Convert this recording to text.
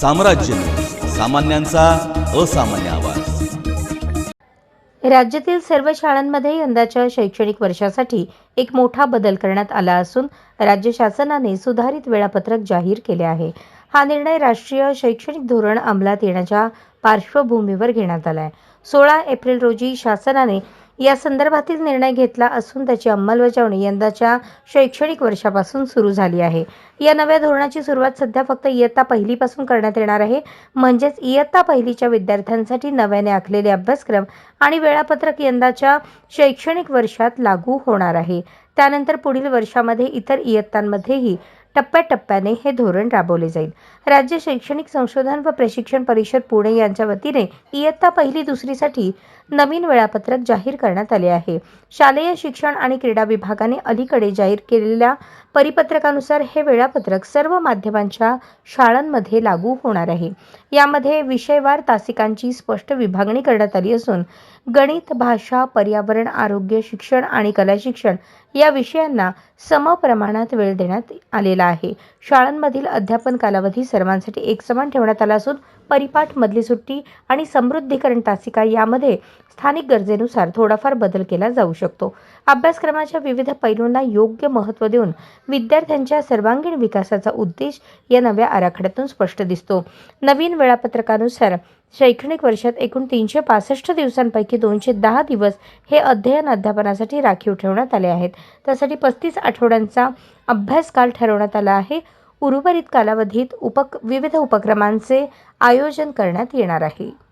साम्राज्य. सामान्यांचा असामान्य आवाज. राज्यातील सर्व शाळांमध्ये यंदाच्या शैक्षणिक वर्षासाठी एक मोठा बदल करण्यात आला असून राज्य शासनाने सुधारित वेळापत्रक जाहीर केले आहे. हा निर्णय राष्ट्रीय शैक्षणिक धोरण अंमलात येण्याच्या पार्श्वभूमीवर घेण्यात आला आहे सोळा एप्रिल रोजी शासनाने या संदर्भातील निर्णय घेतला असून त्याची अंमलबजावणी यंदाच्या शैक्षणिक वर्षापासून सुरू झाली आहे. या नव्या धोरणाची सुरुवात सध्या फक्त इयत्ता पहिलीपासून करण्यात येणार आहे. म्हणजेच इयत्ता पहिलीच्या विद्यार्थ्यांसाठी नव्याने आखलेले अभ्यासक्रम आणि वेळापत्रक यंदाच्या शैक्षणिक वर्षात लागू होणार आहे. त्यानंतर पुढील वर्षामध्ये इतर इयत्तांमध्येही टप्प्याटप्प्याने हे धोरण राबवले जाईल. राज्य शैक्षणिक संशोधन व प्रशिक्षण परिषद पुणे यांच्या वतीने इयत्ता पहिली दुसरीसाठी नवीन वेळापत्रक जाहीर करण्यात आले आहे. शालेय शिक्षण आणि क्रीडा विभागाने अलीकडे जाहीर केलेल्या परिपत्रकानुसार हे वेळापत्रक सर्व माध्यमांच्या शाळांमध्ये लागू होणार आहे. यामध्ये विषयवार तासिकांची स्पष्ट विभागणी करण्यात आली असून गणित भाषा पर्यावरण आरोग्य शिक्षण आणि कला शिक्षण या विषयांना समप्रमाणात वेळ देण्यात आलेला आहे. शाळांमधील अध्यापन कालावधी सर्वांसाठी एकसमान ठेवण्यात आला असून परिपाठ मधली सुट्टी आणि समृद्धीकरण तासिका यामध्ये स्थानिक गरजेनुसार थोडाफार बदल केला जाऊ शकतो. अभ्यासक्रमाच्या विविध पैलूंना योग्य महत्त्व देऊन विद्यार्थ्यांच्या सर्वांगीण विकासाचा उद्देश या नव्या आराखड्यातून स्पष्ट दिसतो. नवीन वेळापत्रकानुसार शैक्षणिक वर्षात एकूण तीनशे पासष्ट दिवसांपैकी दोनशे दहा दिवस हे अध्ययन अध्यापनासाठी राखीव ठेवण्यात आले आहेत. त्यासाठी पस्तीस आठवड्यांचा अभ्यासकाल ठरवण्यात आला आहे. उर्वरित कालावधीत उपक विविध उपक्रमांचे आयोजन करण्यात येणार आहे.